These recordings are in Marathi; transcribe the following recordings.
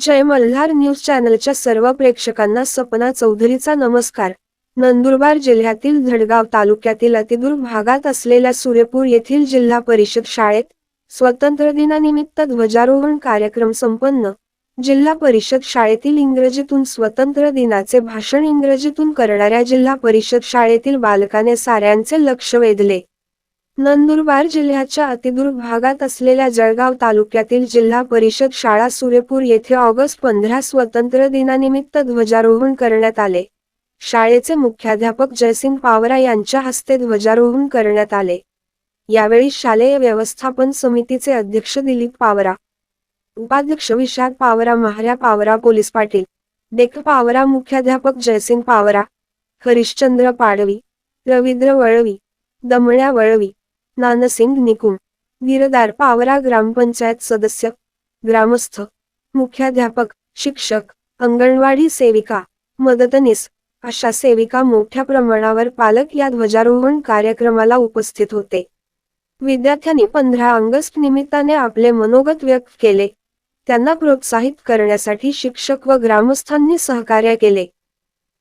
जय मल्हार न्यूज चॅनलच्या सर्व प्रेक्षकांना सपना चौधरीचा नमस्कार. नंदुरबार जिल्ह्यातील धडगाव तालुक्यातील अतिदूर भागात असलेल्या सूर्यपूर येथील जिल्हा परिषद शाळेत स्वतंत्र दिनानिमित्त ध्वजारोहण कार्यक्रम संपन्न. जिल्हा परिषद शाळेतील इंग्रजीतून स्वतंत्र दिनाचे भाषण इंग्रजीतून करणाऱ्या जिल्हा परिषद शाळेतील बालकाने साऱ्यांचे लक्ष वेधले. नंदुरबार जिल्ह्याच्या अतिदूर भागात असलेल्या जळगाव तालुक्यातील जिल्हा परिषद शाळा सूर्यपूर येथे ऑगस्ट पंधरा स्वतंत्र दिनानिमित्त ध्वजारोहण करण्यात आले. शाळेचे मुख्याध्यापक जयसिंग पावरा यांच्या हस्ते ध्वजारोहण करण्यात आले. यावेळी शालेय व्यवस्थापन समितीचे अध्यक्ष दिलीप पावरा उपाध्यक्ष विशाल पावरा महाऱ्या पावरा पोलीस पाटील देख पावरा मुख्याध्यापक जयसिंग पावरा हरिश्चंद्र पाडवी रवींद्र वळवी दमण्या वळवी नानसिंग निकुम वीरदार पावरा ग्रामपंचायत सदस्य ग्रामस्थ मुख्याध्यापक शिक्षक अंगणवाडी सेविका मदतनीस अशा सेविका मोठ्या प्रमाणावर पालक या ध्वजारोहण कार्यक्रमाला उपस्थित होते. विद्यार्थ्यांनी पंधरा ऑगस्ट निमित्ताने आपले मनोगत व्यक्त केले. त्यांना प्रोत्साहित करण्यासाठी शिक्षक व ग्रामस्थांनी सहकार्य केले.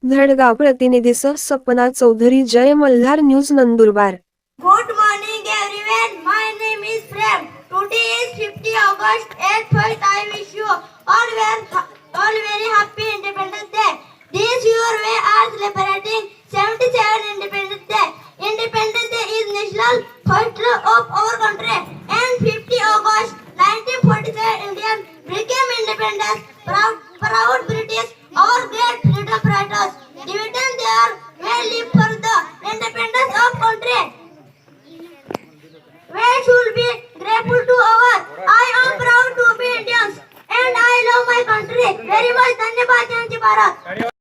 Dhadgaon प्रतिनिधीसह Sapna Chaudhary Jai Malhar news Nandurbar. Today is 50 August. At first I wish you all well, all very happy Independence Day. This year we are celebrating 77 Independence Day. Independence Day is national first of our country. And 50 August 1947 Indian became independent. Proud, proud British, our great freedom fighters. Dividend much. धन्यवाद जय हिंद,